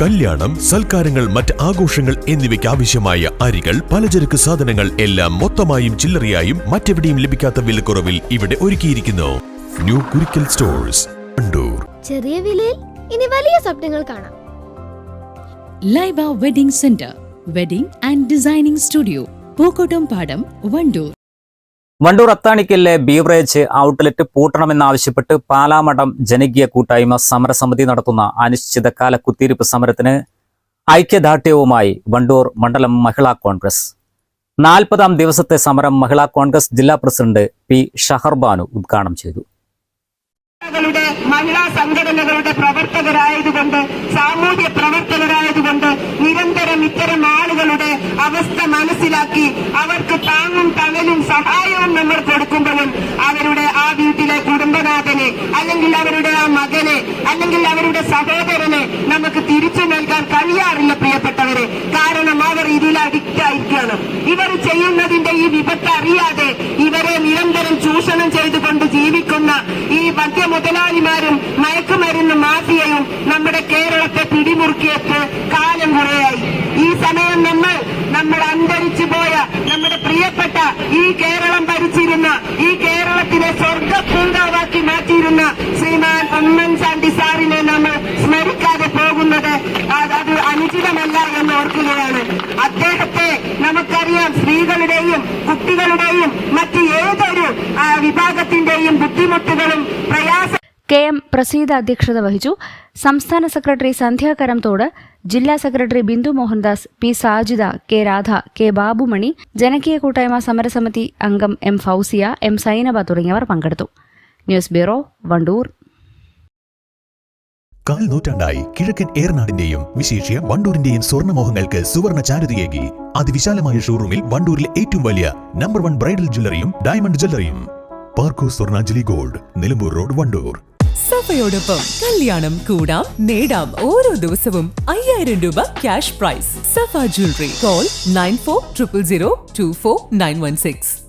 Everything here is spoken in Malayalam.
കല്യാണം സൽക്കാരങ്ങൾ മറ്റ് ആഘോഷങ്ങൾ എന്നിവയ്ക്ക് ആവശ്യമായ അരികൾ പലചരക്ക് സാധനങ്ങൾ എല്ലാം മൊത്തമായും ചില്ലറയായും മറ്റെവിടെയും ലഭിക്കാത്ത വിലക്കുറവിൽ ഇവിടെ ഒരുക്കിയിരിക്കുന്നു. ന്യൂ കുരിക്കൽ സ്റ്റോഴ്സ് വണ്ടൂർ ചെറിയ വിലയിൽ ഇനി വലിയ സ്വപ്നങ്ങൾ കാണാം. Laiba wedding centre wedding and designing studio Pookottam Padam Wandoor Wandoor അത്താണിക്കലിലെ beverage outlet പൂട്ടണമെന്നാവശ്യപ്പെട്ട് പാലാമഠം ജനകീയ കൂട്ടായ്മ സമരസമിതി നടത്തുന്ന അനിശ്ചിതകാല കുത്തിയിരിപ്പ് സമരത്തിന് ഐക്യദാർഢ്യവുമായി വണ്ടൂർ മണ്ഡലം മഹിളാ കോൺഗ്രസ്. നാൽപ്പതാം ദിവസത്തെ സമരം മഹിളാ കോൺഗ്രസ് ജില്ലാ പ്രസിഡന്റ് പി ഷഹർബാനു ഉദ്ഘാടനം ചെയ്തു. മഹിളാ സംഘടനകളുടെ പ്രവർത്തകരായതുകൊണ്ട് സാമൂഹ്യ പ്രവർത്തകരായതുകൊണ്ട് തണലും സഹായവും നമ്മൾ കൊടുക്കുമ്പോഴും അവരുടെ ആ വീട്ടിലെ കുടുംബനാഥനെ അല്ലെങ്കിൽ അവരുടെ ആ മകനെ അല്ലെങ്കിൽ അവരുടെ സഹോദരനെ നമുക്ക് തിരിച്ചു നൽകാൻ കഴിയാറില്ല പ്രിയപ്പെട്ടവരെ. കാരണം അവർ ഇതിൽ അഡിക്റ്റ് ആയിരിക്കുകയാണ്. ഇവർ ചെയ്യുന്നതിന്റെ ഈ വിപത്ത് അറിയാതെ ഇവരെ നിരന്തരം ചൂഷണം ചെയ്തുകൊണ്ട് ജീവിക്കുന്ന ഈ മദ്യ മുതലാളിമാരും മയക്കുമരുന്ന് മാഫിയയും നമ്മുടെ കേരളത്തെ പിടിമുറുക്കിയിട്ട് ഓർക്കുകയാണ് അദ്ദേഹത്തെ നമുക്കറിയാം സ്ത്രീകളുടെയും കുട്ടികളുടെയും മറ്റ് ഏതൊരു വിഭാഗത്തിന്റെയും ബുദ്ധിമുട്ടുകളും പ്രയാസ കെ എം പ്രസീത അധ്യക്ഷത വഹിച്ചു. സംസ്ഥാന സെക്രട്ടറി സന്ധ്യാകരംതോട് ജില്ലാ secretary Bindu Mohandas P Sajida K Radha K Babumani ജനകീയ കൂട്ടായ്മ സമരസമിതി അംഗം എം ഫൗസിയ എം സൈനബ തുടങ്ങിയവർ പങ്കെടുത്തു. News bureau Wandoor. കാൽ നൂറ്റാണ്ടായി കിഴക്കൻ ഏറനാടിന്റെയും വിശേഷ്യ വണ്ടൂരിന്റെയും സ്വർണമോഹങ്ങൾക്ക് സുവർണ ചാരുതയേകി. അതിവിശാലമായ ഷോറൂമിൽ വണ്ടൂരിലെ ഏറ്റവും വലിയ നമ്പർ വൺ ബ്രൈഡൽ ജ്വല്ലറിയും diamond ജ്വല്ലറിയും. Parco Swarnanjali gold Nilambur road Wandoor. സഫയോടൊപ്പം കല്യാണം കൂടാം നേടാം ഓരോ ദിവസവും അയ്യായിരം രൂപ cash prize. Safa jewellery call nine four triple zero two four nine one six.